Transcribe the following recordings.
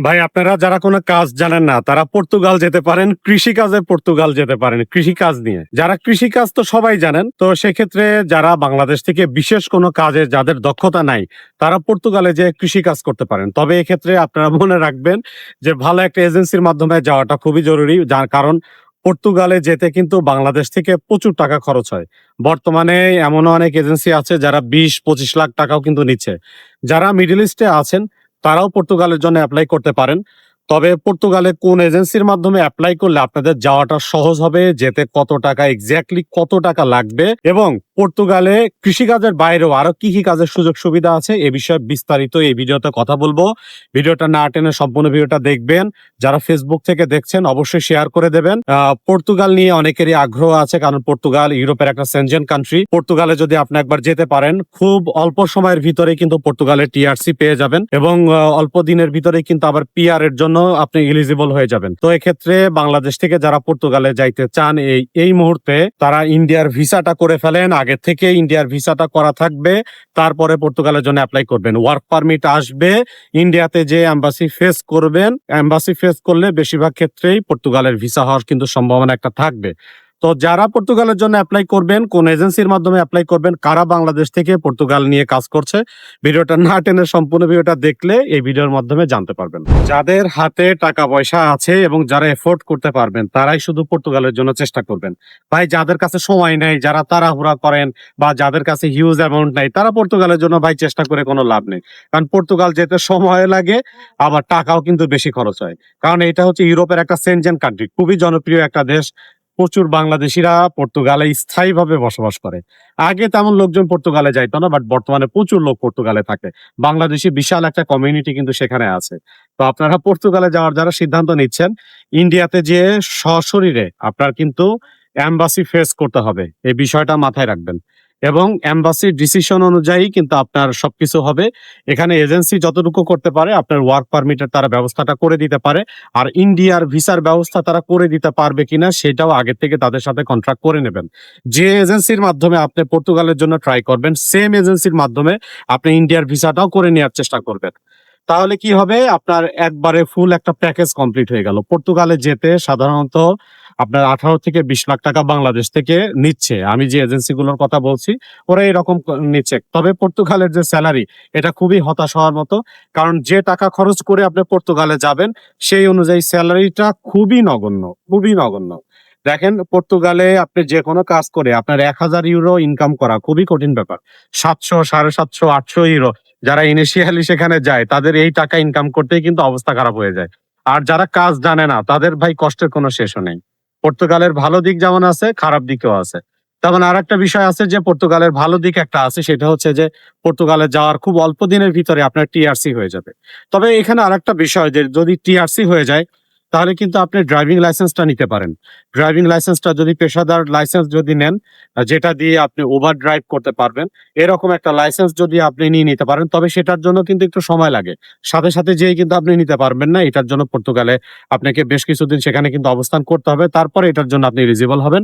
ভাই, আপনারা যারা কোনো কাজ জানেন না, তারা পর্তুগাল যেতে পারেন কৃষি কাজে পর্তুগাল যেতে পারেন কৃষি কাজ নিয়ে। যারা কৃষি কাজ তো সবাই জানেন, তো সেক্ষেত্রে যারা বাংলাদেশ থেকে বিশেষ কোনো কাজে যাদের দক্ষতা নাই, তারা পর্তুগালে যে কৃষি কাজ করতে পারেন। তবে এক্ষেত্রে আপনারা মনে রাখবেন যে ভালো একটা এজেন্সির মাধ্যমে যাওয়াটা খুবই জরুরি, যার কারণ পর্তুগালে যেতে কিন্তু বাংলাদেশ থেকে প্রচুর টাকা খরচ হয়। বর্তমানে এমন অনেক এজেন্সি আছে যারা বিশ, পঁচিশ লাখ টাকাও কিন্তু নিচ্ছে। যারা মিডল ইস্টে আছেন তারাও পর্তুগালের জন্য অ্যাপ্লাই করতে পারেন। তবে পর্তুগালে কোন এজেন্সির মাধ্যমে অ্যাপ্লাই করলে আপনাদের যাওয়াটা সহজ হবে, যেতে কত টাকা এক্স্যাক্টলি কত টাকা লাগবে এবং পর্তুগালে কৃষিকাজের বাইরেও আরও কি কি কাজের সুযোগ সুবিধা আছে এ বিষয়ে বিস্তারিত এই ভিডিওতে কথা বলব। ভিডিওটা না টেনে সম্পূর্ণ ভিডিওটা দেখবেন। যারা ফেসবুক থেকে দেখছেন, অবশ্যই শেয়ার করে দেবেন। পর্তুগাল নিয়ে অনেকেরই আগ্রহ আছে, কারণ পর্তুগাল ইউরোপের একটা সেনজেন কান্ট্রি পর্তুগালে যদি আপনি একবার যেতে পারেন, খুব অল্প সময়ের ভিতরে কিন্তু পর্তুগালে টিআরসি পেয়ে যাবেন এবং অল্প দিনের ভিতরে কিন্তু আবার পিআর এর জন্য আপনি এলিজিবল হয়ে যাবেন। তো এক্ষেত্রে বাংলাদেশ থেকে যারা পর্তুগালে যাইতে চান এই এই মুহূর্তে তারা ইন্ডিয়ার ভিসাটা করে ফেলেন। আগে থেকে ইন্ডিয়ার ভিসাটা করা থাকবে। তারপরে পর্তুগালের জন্য অ্যাপ্লাই করবেন। ওয়ার্ক পারমিট আসবে। ইন্ডিয়াতে যে অ্যাম্বাসি ফেস করবেন অ্যাম্বাসি ফেস করলে বেশিরভাগ ক্ষেত্রেই পর্তুগালের ভিসা হওয়ার কিন্তু সম্ভাবনা একটা থাকবে। তো যারা পর্তুগালের জন্য অ্যাপ্লাই করবেন, কোন এজেন্সির মাধ্যমে অ্যাপ্লাই করবেন, কারা বাংলাদেশ থেকে পর্তুগাল নিয়ে কাজ করছে, ভিডিওটা না টেনে সম্পূর্ণ ভিডিওটা দেখলে এই ভিডিওর মাধ্যমে জানতে পারবেন। যাদের হাতে টাকা পয়সা আছে এবং যারা এফোর্ড করতে পারবেন, তারাই শুধু পর্তুগালের জন্য চেষ্টা করবেন। ভাই, যাদের কাছে সময় নেই, যারা তাড়াহুড়া করেন বা যাদের কাছে হিউজ অ্যামাউন্ট নাই, তারা পর্তুগালের জন্য ভাই চেষ্টা করে কোনো লাভ নেই। কারণ পর্তুগাল যেতে সময় লাগে, আবার টাকাও কিন্তু বেশি খরচ হয়। কারণ এটা হচ্ছে ইউরোপের একটা সেনজেন কান্ট্রি খুবই জনপ্রিয় একটা দেশ। প্রচুর বাংলাদেশিরা পর্তুগালে স্থায়ীভাবে বসবাস করে। আগে তেমন লোকজন পর্তুগালে যাইতো না বাট বর্তমানে প্রচুর লোক পর্তুগালে থাকে। বাংলাদেশি বিশাল একটা কমিউনিটি কিন্তু সেখানে আছে। তো আপনারা পর্তুগালে যাওয়ার যারা সিদ্ধান্ত নিচ্ছেন ইন্ডিয়াতে যে সশরীরে আপনার কিন্তু অ্যাম্বাসি ফেস করতে হবে, এই বিষয়টা মাথায় রাখবেন। এবং অ্যাম্বাসির ডিসিশন অনুযায়ী কিন্তু আপনার সবকিছু হবে। এখানে এজেন্সি যতটুকু করতে পারে, আপনার ওয়ার্ক পারমিটের তারা ব্যবস্থাটা করে দিতে পারে। আর ইন্ডিয়ার ভিসার ব্যবস্থা তারা করে দিতে পারবে কিনা, সেটাও আগে থেকে তাদের সাথে কন্ট্রাক্ট করে নেবেন। যে এজেন্সির মাধ্যমে আপনি পর্তুগালের জন্য ট্রাই করবেন সেম এজেন্সির মাধ্যমে আপনি ইন্ডিয়ার ভিসাটাও করে নেওয়ার চেষ্টা করবেন। তাহলে কি হবে? আপনার একবারে ফুল একটা প্যাকেজ কমপ্লিট হয়ে গেল। পর্তুগালে যেতে সাধারণত আপনার আঠারো থেকে বিশ লাখ টাকা বাংলাদেশ থেকে নিচ্ছে। আমি যে এজেন্সিগুলোর কথা বলছি, ওরা এরকম নিচ্ছে। তবে পর্তুগালের যে স্যালারি এটা খুবই হতাশ হওয়ার মতো। কারণ যে টাকা খরচ করে আপনি পর্তুগালে যাবেন, সেই অনুযায়ী স্যালারিটা খুবই নগণ্য খুবই নগণ্য। দেখেন, পর্তুগালে আপনি যে কোনো কাজ করে আপনার এক হাজার ইউরো ইনকাম করা খুবই কঠিন ব্যাপার। সাতশো, সাড়ে সাতশো, আটশো ইউরো যারা ইনিশিয়ালি সেখানে যায়, তাদের এই টাকা ইনকাম করতেই কিন্তু অবস্থা খারাপ হয়ে যায়। আর যারা কাজ জানে না, তাদের ভাই কষ্টের কোনো শেষ নেই। পর্তুগালের ভালো দিক যেমন আছে, খারাপ দিকেও আছে। তেমন আর একটা বিষয় আছে যে, পর্তুগালের ভালো দিক একটা আছে, সেটা হচ্ছে যে, পর্তুগালে যাওয়ার খুব অল্প দিনের ভিতরে আপনার টিআরসি হয়ে যাবে। তবে এখানে আর একটা বিষয় যে, যদি টিআরসি হয়ে যায় তাহলে কিন্তু আপনি ড্রাইভিং লাইসেন্সটা নিতে পারেন। ড্রাইভিং লাইসেন্সটা যদি পেশাদার লাইসেন্স যদি নেন যেটা দিয়ে আপনি ওভার ড্রাইভ করতে পারবেন, এরকম একটা লাইসেন্স যদি আপনি নিয়ে নিতে পারেন, তবে সেটার জন্য কিন্তু একটু সময় লাগে। সাথে সাথে যেই কিন্তু আপনি নিতে পারবেন না, এটার জন্য পর্তুগালে আপনাকে বেশ কিছুদিন সেখানে কিন্তু অবস্থান করতে হবে, তারপরে এটার জন্য আপনি এলিজিবল হবেন।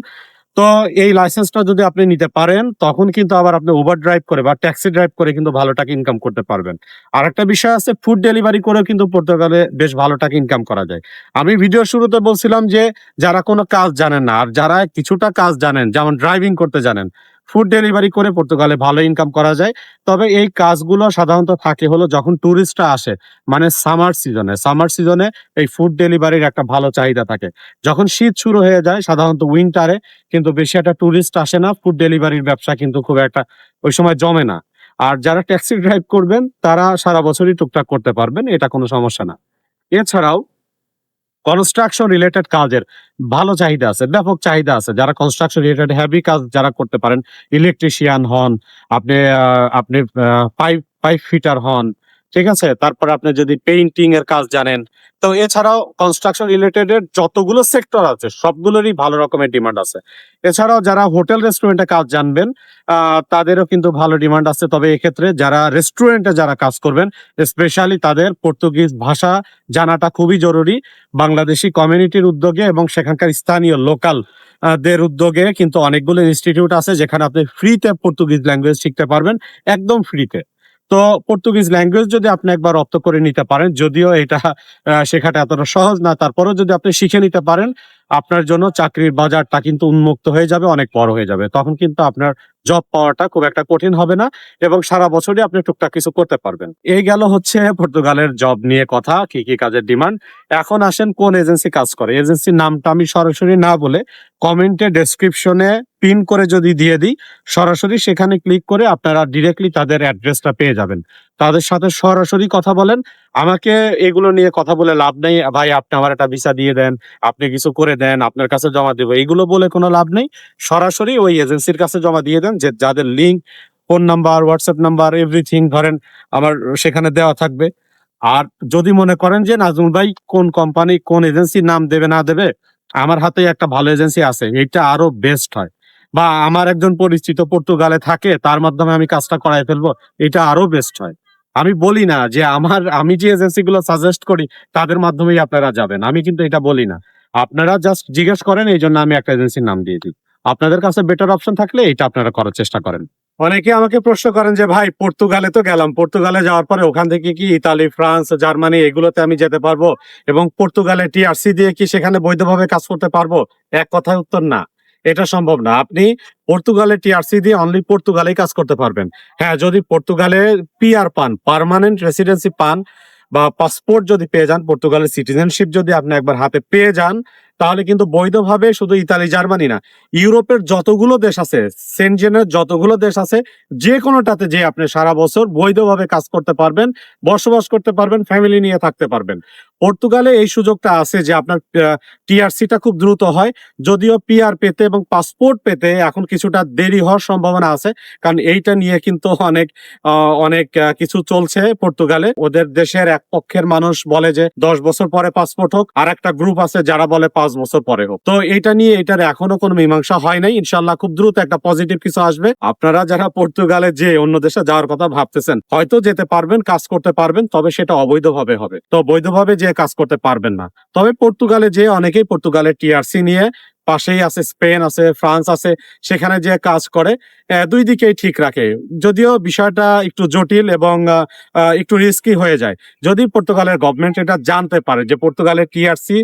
তো এই লাইসেন্সটা যদি আপনি নিতে পারেন, তখন কিন্তু আবার আপনি ওভার ড্রাইভ করে বা ট্যাক্সি ড্রাইভ করে কিন্তু ভালো টাকা ইনকাম করতে পারবেন। আর একটা বিষয় আছে ফুড ডেলিভারি করেও কিন্তু পর্তুগালে বেশ ভালো টাকা ইনকাম করা যায়। আমি ভিডিও শুরুতে বলছিলাম যে, যারা কোনো কাজ জানেন না, আর যারা কিছুটা কাজ জানেন, যেমন ড্রাইভিং করতে জানেন ফুড ডেলিভারি করে পর্তুগালে ভালো ইনকাম করা যায়। তবে এই কাজগুলো সাধারণত থাকে হলো যখন ট্যুরিস্টরা আসে মানে সামার সিজনে সামার সিজনে এই ফুড ডেলিভারির একটা ভালো চাহিদা থাকে। যখন শীত শুরু হয়ে যায়, সাধারণত উইন্টারে কিন্তু বেশি একটা ট্যুরিস্ট আসে না ফুড ডেলিভারির ব্যবসা কিন্তু খুব একটা ওই সময় জমে না। আর যারা ট্যাক্সি ড্রাইভ করবেন, তারা সারা বছরই টুকটাক করতে পারবেন, এটা কোনো সমস্যা না। এছাড়াও কনস্ট্রাকশন রিলেটেড কাজের ভালো চাহিদা আছে, ব্যাপক চাহিদা আছে। যারা কনস্ট্রাকশন রিলেটেড হ্যাভি কাজ যারা করতে পারেন ইলেকট্রিশিয়ান হন, আপনি আপনি পাইপ পাইপ ফিটার হন ঠিক আছে? তারপর আপনি যদি পেইন্টিং এর কাজ জানেন, তো এছাড়াও কনস্ট্রাকশন রিলেটেড এর যতগুলো সেক্টর আছে, সবগুলোরই ভালো রকমের ডিমান্ড আছে। এছাড়াও যারা হোটেল রেস্টুরেন্টে কাজ জানবেন তাদেরও কিন্তু ভালো ডিমান্ড আছে। তবে এক্ষেত্রে যারা রেস্টুরেন্টে যারা কাজ করবেন স্পেশালি তাদের পর্তুগিজ ভাষা জানাটা খুবই জরুরি। বাংলাদেশি কমিউনিটির উদ্যোগে এবং সেখানকার স্থানীয় লোকাল দের উদ্যোগে কিন্তু অনেকগুলো ইনস্টিটিউট আছে, যেখানে আপনি ফ্রিতে পর্তুগিজ ল্যাঙ্গুয়েজ শিখতে পারবেন, একদম ফ্রিতে তো পর্তুগিজ ল্যাঙ্গুয়েজ যদি আপনি একবার রপ্ত করে নিতে পারেন, যদিও এটা শেখাটা এতটা সহজ না, তারপরেও যদি আপনি শিখে নিতে পারেন, আপনার জন্য চাকরির বাজারটা কিন্তু উন্মুক্ত হয়ে যাবে, অনেক বড় হয়ে যাবে। তখন কিন্তু আপনার জব পাওয়াটা খুব একটা কঠিন হবে না এবং সারা বছরই আপনি টুকটাক কিছু করতে পারবেন। এই গেল হচ্ছে পর্তুগালের জব নিয়ে কথা, কি কি কাজের ডিমান্ড এখন আসেন কোন এজেন্সি কাজ করে। এজেন্সির নামটা আমি সরাসরি না বলে কমেন্টে ডেসক্রিপশনে পিন করে যদি দিয়ে দিই, সরাসরি সেখানে ক্লিক করে আপনারা ডিরেক্টলি তাদের অ্যাড্রেসটা পেয়ে যাবেন। তাদের সাথে সরাসরি কথা বলেন। আমাকে এগুলো নিয়ে কথা বলে লাভ নেই। ভাই, আপনি আমার একটা ভিসা দিয়ে দেন, আপনি কিছু করে দেন, আপনার কাছে জমা দেবো। এইগুলো বলে কোনো লাভ নেই। সরাসরি ওই এজেন্সির কাছে জমা দিয়ে দেন যে যাদের link phone number WhatsApp number everything ধরেন আমার সেখানে দেওয়া থাকবে। আর যদি মনে করেন যে, নাজমুল ভাই, কোন কোম্পানি কোন এজেন্সির নাম দেবে, না দেবে? আমার হাতে একটা ভালো এজেন্সি আছে। এটা আরও বেস্ট হয়। বা আমার একজন পরিচিত পর্তুগালে থাকে, তার মাধ্যমে আমি কাজটা করাই ফেলব, এটা আরও বেস্ট হয়। আমি বলি না যে আমার, আমি যে এজেন্সি গুলো সাজেস্ট করি, তাদের মাধ্যমেই আপনারা যাবেন। আমি কিন্তু এটা বলি না। আপনারা জাস্ট জিজ্ঞেস করেন, এই জন্য আমি একটা এজেন্সির নাম দিয়ে দিই। আপনাদের কাছে বেটার অপশন থাকলে এটা আপনারা করার চেষ্টা করেন। অনেকে আমাকে প্রশ্ন করেন যে, ভাই, পর্তুগালে তো গেলাম। পর্তুগালে যাওয়ার পরে ওখান থেকে কি ইতালি, ফ্রান্স, জার্মানি, এগুলোতে আমি যেতে পারব? এবং পর্তুগালে টিআরসি দিয়ে কি সেখানে বৈধভাবে কাজ করতে পারব? এক কথায় উত্তর না। এটা সম্ভব না। আপনি পর্তুগালে টিআরসি দিয়ে অনলি পর্তুগালে কাজ করতে পারবেন। হ্যাঁ যদি পর্তুগালে পিআর পান পারমানেন্ট রেসিডেন্সি পান বা পাসপোর্ট যদি পেয়ে যান, পর্তুগালের সিটিজেনশিপ যদি আপনি একবার হাতে পেয়ে যান তাহলে কিন্তু বৈধভাবে শুধু ইতালি, জার্মানি না, ইউরোপের যতগুলো দেশ আছে সেনজেনের যতগুলো দেশ আছে, যে কোনোটাতে যে আপনি সারা বছর বৈধভাবে কাজ করতে পারবেন, বসবাস করতে পারবেন ফ্যামিলি নিয়ে থাকতে পারবেন। পর্তুগালে এই সুযোগটা আছে যে আপনার টিআরসিটা খুব দ্রুত হয়, যদিও পিআর পেতে এবং পাসপোর্ট পেতে এখন কিছুটা দেরি হওয়ার সম্ভাবনা আছে, কারণ এইটা নিয়ে কিন্তু অনেক অনেক কিছু চলছে পর্তুগালে। ওদের দেশের এক পক্ষের মানুষ বলে যে, দশ বছর পরে পাসপোর্ট হোক। আর একটা গ্রুপ আছে যারা বলে পাঁচ বছর পরে হোক। তো এটা নিয়ে এটার এখনও কোনো মীমাংসা হয় নাই। ইনশাল্লাহ খুব দ্রুত একটা পজিটিভ কিছু আসবে। আপনারা যারা পর্তুগালে যে অন্য দেশে যাওয়ার কথা ভাবতেছেন, হয়তো যেতে পারবেন, কাজ করতে পারবেন, তবে সেটা অবৈধভাবে হবে। তো বৈধভাবে যে কাজ করতে পারবেন না। তবে পর্তুগালে যে অনেকেই পর্তুগালের টিআরসি নিয়ে পাশেই আছে স্পেন, আছে ফ্রান্স, আছে, সেখানে যে কাজ করে দুই দিকেই ঠিক রাখে। যদিও বিষয়টা একটু জটিল এবং একটু রিস্কি হয়ে যায়। যদি পর্তুগালের গভর্নমেন্ট এটা জানতে পারে যে পর্তুগালের টিআরসি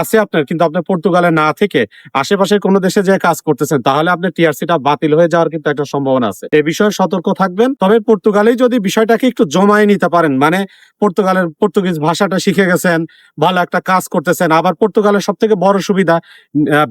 আছে আপনার, কিন্তু আপনি পর্তুগালে না থেকে আশেপাশের কোনো দেশে যে কাজ করতেছেন, তাহলে আপনার টিআরসিটা বাতিল হয়ে যাওয়ার কিন্তু একটা সম্ভাবনা আছে। এ বিষয়ে সতর্ক থাকবেন। তবে পর্তুগালেই যদি বিষয়টাকে একটু জমায় নিতে পারেন মানে পর্তুগালের পর্তুগিজ ভাষাটা শিখে গেছেন, ভালো একটা কাজ করতেছেন, আবার পর্তুগালের সব থেকে বড় সুবিধা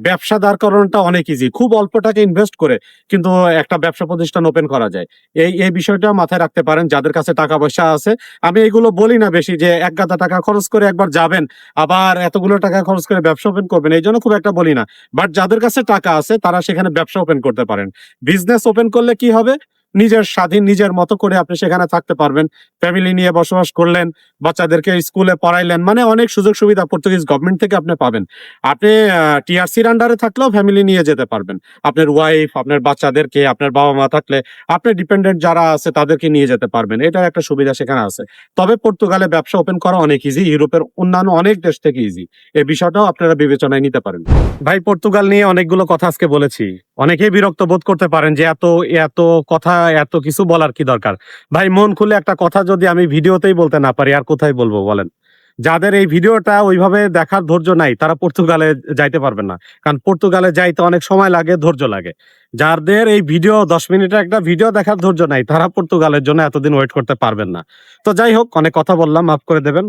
ব্যবসা দাঁড় করানোটা অনেক ইজি খুব অল্প টাকা ইনভেস্ট করে কিন্তু একটা ব্যবসা প্রতিষ্ঠান ওপেন করা যায়। এই এই বিষয়টা মাথায় রাখতে পারেন, যাদের কাছে টাকা পয়সা আছে। আমি এগুলো বলি না বেশি যে এক গাদা টাকা খরচ করে একবার যাবেন, আবার এতগুলো টাকা খরচ করে ব্যবসা ওপেন করবেন, এই জন্য খুব একটা বলি না। বাট যাদের কাছে টাকা আছে, তারা সেখানে ব্যবসা ওপেন করতে পারেন। বিজনেস ওপেন করলে কি হবে? নিজের স্বাধীন, নিজের মতো করে আপনি সেখানে থাকতে পারবেন। ফ্যামিলি নিয়ে বসবাস করলেন, বাচ্চাদেরকে স্কুলে পড়াইলেন মানে অনেক সুযোগ সুবিধা পর্তুগিজ গভর্নমেন্ট থেকে আপনি পাবেন। আপনি টিআরসির আন্ডারে থাকলেও ফ্যামিলি নিয়ে যেতে পারবেন। আপনার ওয়াইফ আপনার বাচ্চাদেরকে, আপনার বাবা মা থাকলে আপনি ডিপেন্ডেন্ট যারা আছে তাদেরকে নিয়ে যেতে পারবেন। এটার একটা সুবিধা সেখানে আছে। তবে পর্তুগালে ব্যবসা ওপেন করা অনেক ইজি ইউরোপের অন্যান্য অনেক দেশ থেকে ইজি এই বিষয়টাও আপনারা বিবেচনায় নিতে পারেন। ভাই পর্তুগাল নিয়ে অনেকগুলো কথা আজকে বলেছি। অনেকেই বিরক্ত বোধ করতে পারেন যে এত এত কথা এত কিছু বলার কি দরকার? ভাই, মন খুলে একটা কথা যদি আমি ভিডিওতেই বলতে না পারি, আর কোথায় বলব বলেন? যাদের এই ভিডিওটা ওইভাবে দেখার ধৈর্য নাই, তারা পর্তুগালে যাইতে পারবেন না। কারণ পর্তুগালে যাইতে অনেক সময় লাগে, ধৈর্য লাগে। যাদের এই ভিডিও, দশ মিনিটের একটা ভিডিও দেখার ধৈর্য নাই, তারা পর্তুগালের জন্য এতদিন ওয়েট করতে পারবেন না। তো যাই হোক, অনেক কথা বললাম, মাফ করে দেবেন।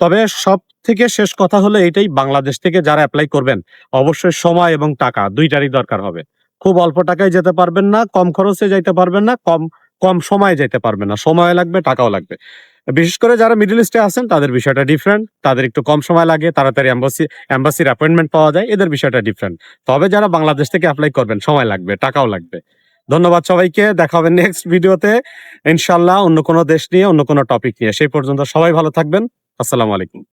তবে সব থেকে শেষ কথা হলো এটাই বাংলাদেশ থেকে যারা অ্যাপ্লাই করবেন, অবশ্যই সময় এবং টাকা, দুইটারই দরকার হবে। খুব অল্প টাকায় যেতে পারবেন না, কম খরচে যাইতে পারবেন না, কম কম সময়ে যেতে পারবেন না। সময় লাগবে, টাকাও লাগবে। বিশেষ করে যারা মিডল ইস্টে আছেন, তাদের বিষয়টা ডিফারেন্ট তাদের একটু কম সময় লাগে, তাড়াতাড়ি এম্বাসি এম্বাসির অ্যাপয়েন্টমেন্ট পাওয়া যায়, এদের বিষয়টা ডিফারেন্ট তবে যারা বাংলাদেশ থেকে অ্যাপ্লাই করবেন, সময় লাগবে, টাকাও লাগবে। ধন্যবাদ সবাইকে, দেখা হবে নেক্সট ভিডিওতে ইনশাল্লাহ অন্য কোনো দেশ নিয়ে, অন্য কোনো টপিক নিয়ে। সেই পর্যন্ত সবাই ভালো থাকবেন। আসসালামু আলাইকুম।